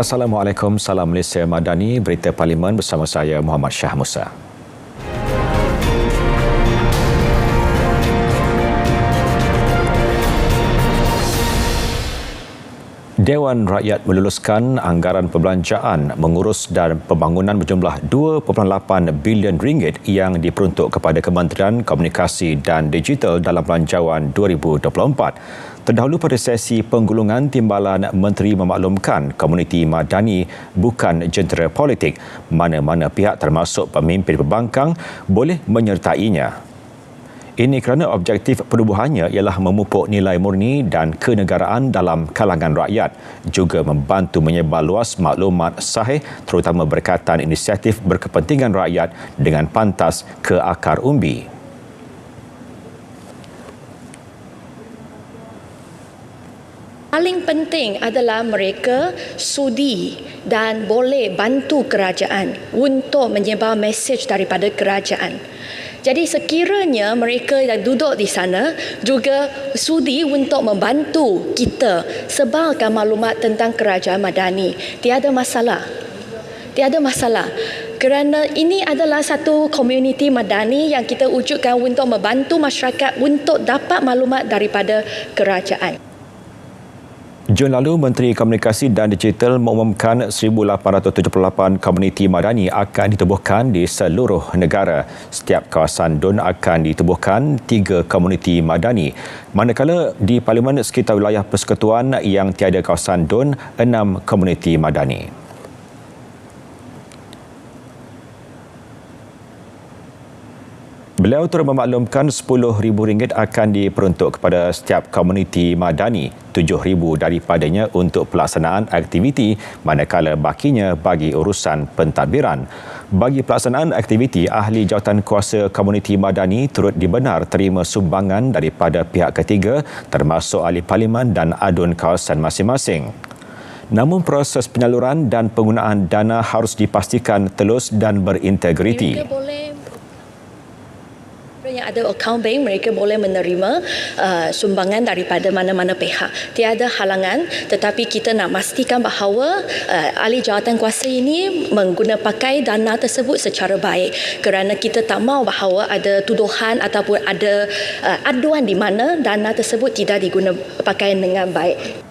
Assalamualaikum, salam Malaysia Madani, berita Parlimen bersama saya Muhammad Syah Musa. Dewan Rakyat meluluskan anggaran perbelanjaan mengurus dan pembangunan berjumlah 2.8 bilion ringgit yang diperuntuk kepada Kementerian Komunikasi dan Digital dalam Belanjawan 2024. Terdahulu pada sesi penggulungan timbalan Menteri memaklumkan komuniti madani bukan jentera politik. Mana-mana pihak termasuk pemimpin pembangkang boleh menyertainya. Ini kerana objektif penubuhannya ialah memupuk nilai murni dan kenegaraan dalam kalangan rakyat, juga membantu menyebar luas maklumat sahih terutama berkaitan inisiatif berkepentingan rakyat dengan pantas ke akar umbi. Paling penting adalah mereka sudi dan boleh bantu kerajaan untuk menyebar mesej daripada kerajaan. Jadi sekiranya mereka yang duduk di sana juga sudi untuk membantu kita sebarkan maklumat tentang kerajaan Madani. Tiada masalah. Tiada masalah. Kerana ini adalah satu komuniti Madani yang kita wujudkan untuk membantu masyarakat untuk dapat maklumat daripada kerajaan. Jun lalu, Menteri Komunikasi dan Digital mengumumkan 1,878 komuniti madani akan ditubuhkan di seluruh negara. Setiap kawasan DUN akan ditubuhkan tiga komuniti madani. Manakala di Parlimen sekitar wilayah persekutuan yang tiada kawasan DUN, enam komuniti madani. Beliau turut memaklumkan RM10,000 akan diperuntuk kepada setiap komuniti madani, RM7,000 daripadanya untuk pelaksanaan aktiviti manakala bakinya bagi urusan pentadbiran. Bagi pelaksanaan aktiviti, ahli jawatan kuasa komuniti madani turut dibenar terima sumbangan daripada pihak ketiga termasuk ahli parlimen dan adun kawasan masing-masing. Namun proses penyaluran dan penggunaan dana harus dipastikan telus dan berintegriti. Ada account bank mereka boleh menerima uh, sumbangan daripada mana-mana pihak. Tiada halangan tetapi kita nak pastikan bahawa uh, ahli jawatan kuasa ini mengguna pakai dana tersebut secara baik. Kerana kita tak mahu bahawa ada tuduhan ataupun ada uh, aduan di mana dana tersebut tidak diguna pakai dengan baik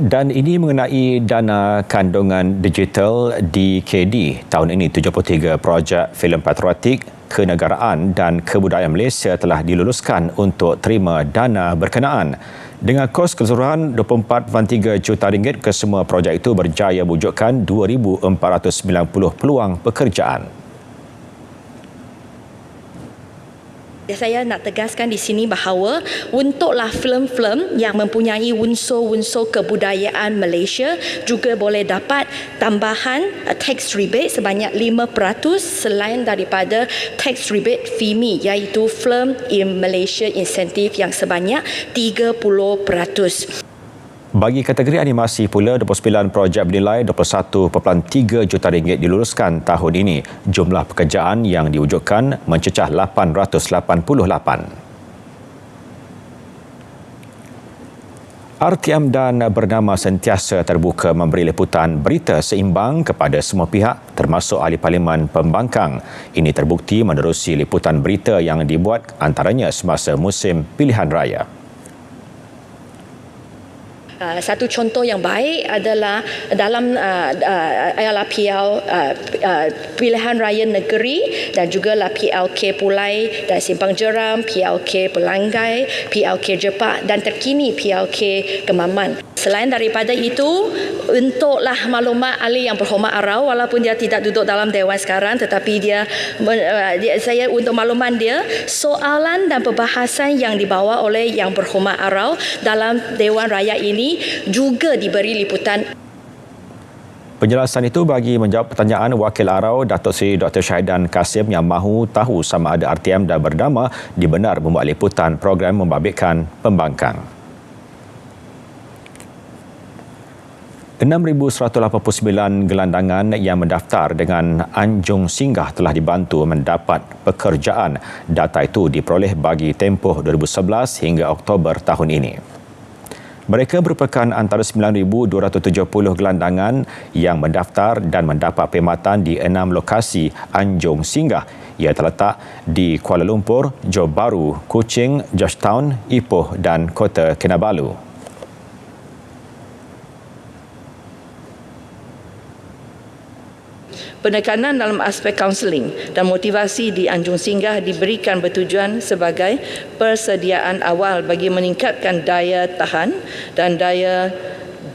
Dan ini mengenai dana kandungan digital di KD. Tahun ini 73 projek filem patriotik, kenegaraan dan kebudayaan Malaysia telah diluluskan untuk terima dana berkenaan. Dengan kos keseluruhan 24.3 juta ringgit, kesemua projek itu berjaya wujudkan 2,490 peluang pekerjaan. Saya nak tegaskan di sini bahawa untuklah filem-filem yang mempunyai unsur-unsur kebudayaan Malaysia juga boleh dapat tambahan uh, tax rebate sebanyak 5% selain daripada tax rebate FIMI iaitu Film in Malaysia Incentive yang sebanyak 30%. Bagi kategori animasi pula, 29 projek bernilai 21.3 juta ringgit diluluskan tahun ini. Jumlah pekerjaan yang diwujudkan mencecah 888. RTM dan bernama sentiasa terbuka memberi liputan berita seimbang kepada semua pihak termasuk ahli parlimen pembangkang. Ini terbukti menerusi liputan berita yang dibuat antaranya semasa musim pilihan raya. Uh, satu contoh yang baik adalah dalam uh, uh, ialah PL uh, uh, pilihan raya negeri dan juga lah PLK Pulai dan Simpang Jeram, PLK Pelanggai, PLK Jepak dan terkini PLK Kemaman. Selain daripada itu, untuklah maklumat ahli yang berhormat arau walaupun dia tidak duduk dalam dewan sekarang tetapi dia, uh, dia saya untuk makluman dia soalan dan perbahasan yang dibawa oleh yang berhormat arau dalam dewan raya ini juga diberi liputan Penjelasan itu bagi menjawab pertanyaan Wakil Arau Datuk Seri Dr. Syahidan Kasim yang mahu tahu sama ada RTM dan Berdama dibenar membuat liputan program membabitkan pembangkang. 6,189 gelandangan yang mendaftar dengan anjung singgah telah dibantu mendapat pekerjaan. Data itu diperoleh bagi tempoh 2011 hingga Oktober tahun ini. Mereka merupakan antara 9,270 gelandangan yang mendaftar dan mendapat perkhidmatan di enam lokasi Anjung Singgah. Ia terletak di Kuala Lumpur, Johor Bahru, Kuching, Georgetown, Ipoh dan Kota Kinabalu. Penekanan dalam aspek kaunseling dan motivasi di Anjung Singgah diberikan bertujuan sebagai persediaan awal bagi meningkatkan daya tahan dan daya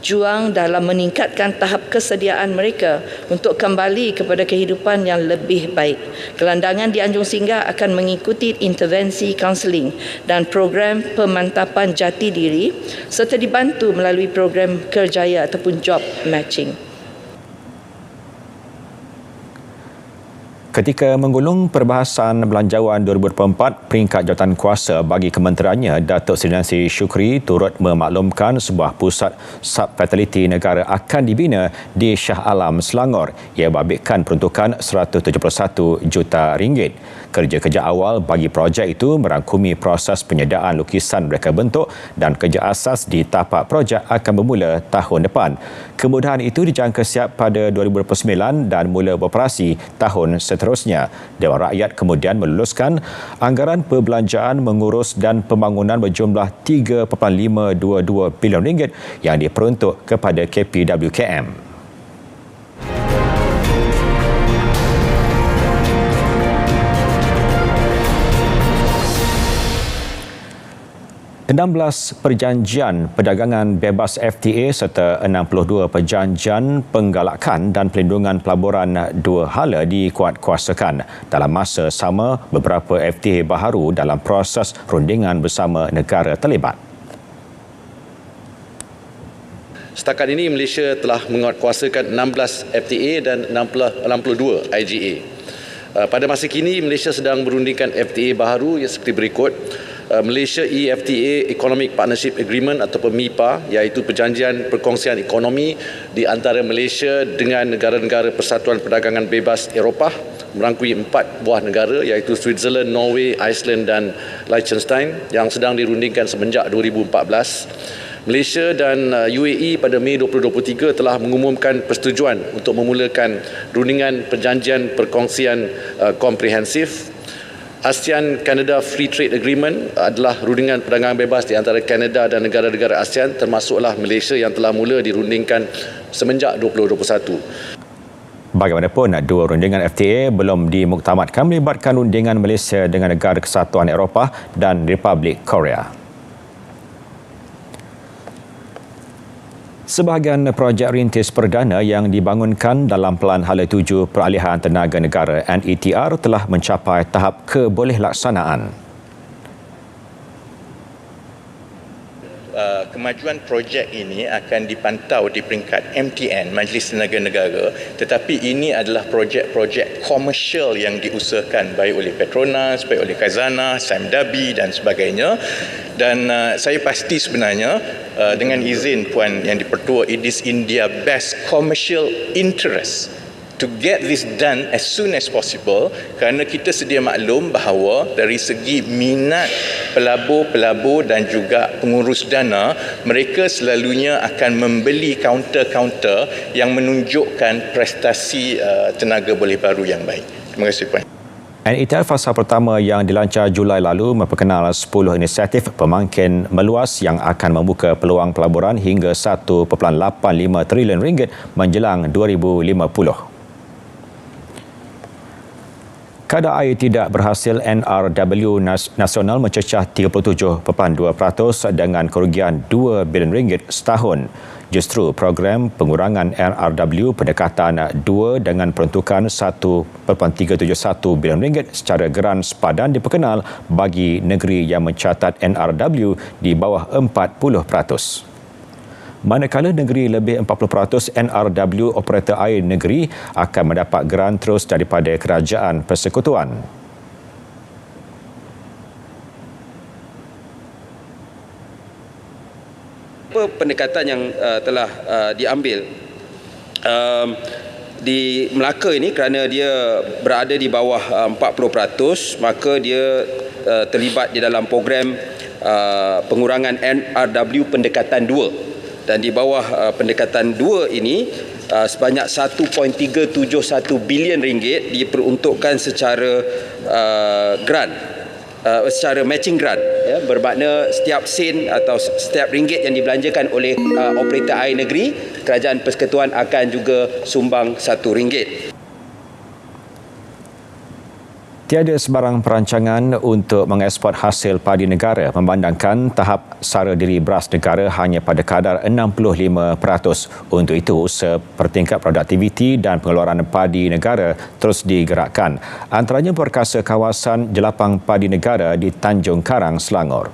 juang dalam meningkatkan tahap kesediaan mereka untuk kembali kepada kehidupan yang lebih baik. Kelandangan di Anjung Singgah akan mengikuti intervensi kaunseling dan program pemantapan jati diri serta dibantu melalui program kerjaya ataupun job matching. Ketika menggulung perbahasan belanjawan 2024, peringkat jawatan kuasa bagi kementeriannya, Datuk Seri Nancy Syukri turut memaklumkan sebuah pusat sub-fatality negara akan dibina di Shah Alam, Selangor. Ia babitkan peruntukan 171 juta ringgit. Kerja-kerja awal bagi projek itu merangkumi proses penyediaan lukisan mereka bentuk dan kerja asas di tapak projek akan bermula tahun depan. Kemudahan itu dijangka siap pada 2029 dan mula beroperasi tahun seterusnya. Dewan Rakyat kemudian meluluskan anggaran perbelanjaan mengurus dan pembangunan berjumlah 3.522 bilion ringgit yang diperuntuk kepada KPWKM. 16 perjanjian perdagangan bebas FTA serta 62 perjanjian penggalakan dan pelindungan pelaburan dua hala dikuatkuasakan. Dalam masa sama, beberapa FTA baharu dalam proses rundingan bersama negara terlibat. Setakat ini Malaysia telah menguatkuasakan 16 FTA dan 62 IGA. Uh, pada masa kini Malaysia sedang berundingkan FTA baharu seperti berikut. Uh, Malaysia EFTA Economic Partnership Agreement ataupun MIPA iaitu perjanjian perkongsian ekonomi di antara Malaysia dengan negara-negara Persatuan Perdagangan Bebas Eropah merangkumi empat buah negara iaitu Switzerland, Norway, Iceland dan Liechtenstein yang sedang dirundingkan semenjak 2014. Malaysia dan uh, UAE pada Mei 2023 telah mengumumkan persetujuan untuk memulakan rundingan perjanjian perkongsian uh, komprehensif ASEAN Canada Free Trade Agreement adalah rundingan perdagangan bebas di antara Canada dan negara-negara ASEAN termasuklah Malaysia yang telah mula dirundingkan semenjak 2021. Bagaimanapun, dua rundingan FTA belum dimuktamadkan melibatkan rundingan Malaysia dengan negara kesatuan Eropah dan Republik Korea. Sebahagian projek rintis perdana yang dibangunkan dalam Pelan Hala 7 Peralihan Tenaga Negara NETR telah mencapai tahap kebolehlaksanaan. Uh, kemajuan projek ini akan dipantau di peringkat MTN Majlis Tenaga Negara tetapi ini adalah projek-projek komersial yang diusahakan baik oleh Petronas, baik oleh Kazana, Sam Dabi dan sebagainya dan uh, saya pasti sebenarnya uh, dengan izin puan yang dipertua it is in their best commercial interest to get this done as soon as possible kerana kita sedia maklum bahawa dari segi minat pelabur-pelabur dan juga pengurus dana mereka selalunya akan membeli kaunter-kaunter yang menunjukkan prestasi uh, tenaga boleh baru yang baik. Terima kasih puan. NETL fasa pertama yang dilancar Julai lalu memperkenal 10 inisiatif pemangkin meluas yang akan membuka peluang pelaburan hingga 1.85 trilion ringgit menjelang 2050. Kadar air tidak berhasil NRW nasional mencecah 37.2% dengan kerugian 2 bilion ringgit setahun. Justru program pengurangan NRW pendekatan 2 dengan peruntukan 1.371 bilion ringgit secara geran sepadan diperkenal bagi negeri yang mencatat NRW di bawah 40% manakala negeri lebih 40% NRW operator air negeri akan mendapat geran terus daripada kerajaan persekutuan. Apa pendekatan yang uh, telah uh, diambil um, di Melaka ini kerana dia berada di bawah uh, 40% maka dia uh, terlibat di dalam program uh, pengurangan NRW pendekatan 2 dan di bawah uh, pendekatan 2 ini uh, sebanyak 1.371 bilion ringgit diperuntukkan secara uh, grant uh, secara matching grant ya. Bermakna setiap sen atau setiap ringgit yang dibelanjakan oleh uh, operator air negeri kerajaan persekutuan akan juga sumbang satu ringgit Tiada sebarang perancangan untuk mengeksport hasil padi negara memandangkan tahap sara diri beras negara hanya pada kadar 65%. Untuk itu, usaha pertingkat produktiviti dan pengeluaran padi negara terus digerakkan. Antaranya perkasa kawasan jelapang padi negara di Tanjung Karang, Selangor.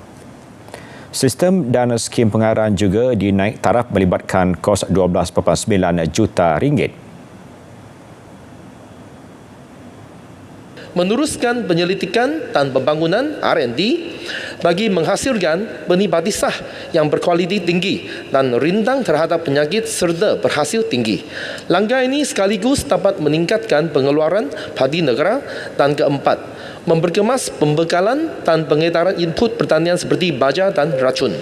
Sistem dan skim pengaraan juga dinaik taraf melibatkan kos 12.9 juta ringgit. Meneruskan penyelidikan dan pembangunan R&D bagi menghasilkan benih padi sah yang berkualiti tinggi dan rindang terhadap penyakit serta berhasil tinggi. Langkah ini sekaligus dapat meningkatkan pengeluaran padi negara dan keempat, memperkemas pembekalan dan pengedaran input pertanian seperti baja dan racun.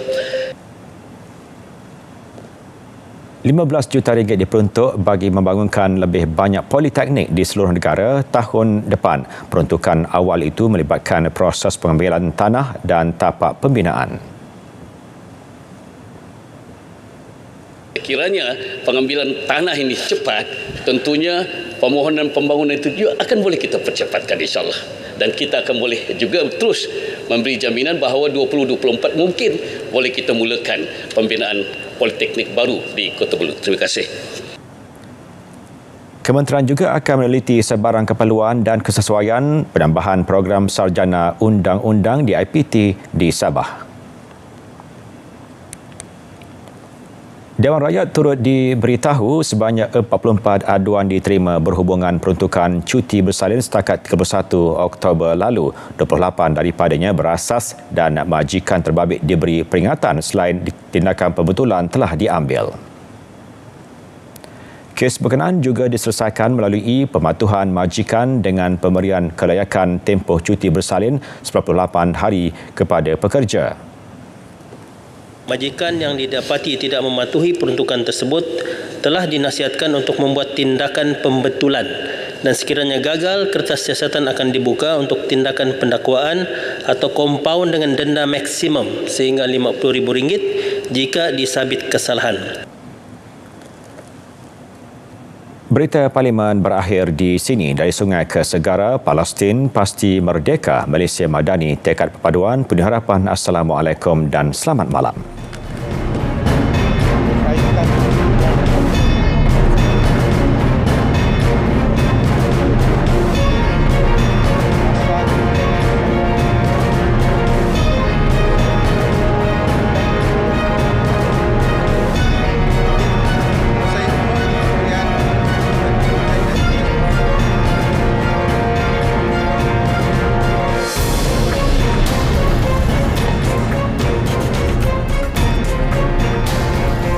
15 juta ringgit diperuntuk bagi membangunkan lebih banyak politeknik di seluruh negara tahun depan. Peruntukan awal itu melibatkan proses pengambilan tanah dan tapak pembinaan. Kiranya pengambilan tanah ini cepat, tentunya permohonan pembangunan itu juga akan boleh kita percepatkan insyaAllah. Dan kita akan boleh juga terus memberi jaminan bahawa 2024 mungkin boleh kita mulakan pembinaan politeknik baru di Kota Belud. Terima kasih. Kementerian juga akan meneliti sebarang keperluan dan kesesuaian penambahan program sarjana undang-undang di IPT di Sabah. Dewan Rakyat turut diberitahu sebanyak 44 aduan diterima berhubungan peruntukan cuti bersalin setakat 31 Oktober lalu. 28 daripadanya berasas dan majikan terbabit diberi peringatan selain tindakan pembetulan telah diambil. Kes berkenaan juga diselesaikan melalui pematuhan majikan dengan pemberian kelayakan tempoh cuti bersalin 98 hari kepada pekerja majikan yang didapati tidak mematuhi peruntukan tersebut telah dinasihatkan untuk membuat tindakan pembetulan dan sekiranya gagal kertas siasatan akan dibuka untuk tindakan pendakwaan atau kompaun dengan denda maksimum sehingga RM50,000 jika disabit kesalahan. Berita Parlimen berakhir di sini dari Sungai ke Segara, Palestin pasti merdeka, Malaysia Madani tekad perpaduan, penuh harapan. Assalamualaikum dan selamat malam.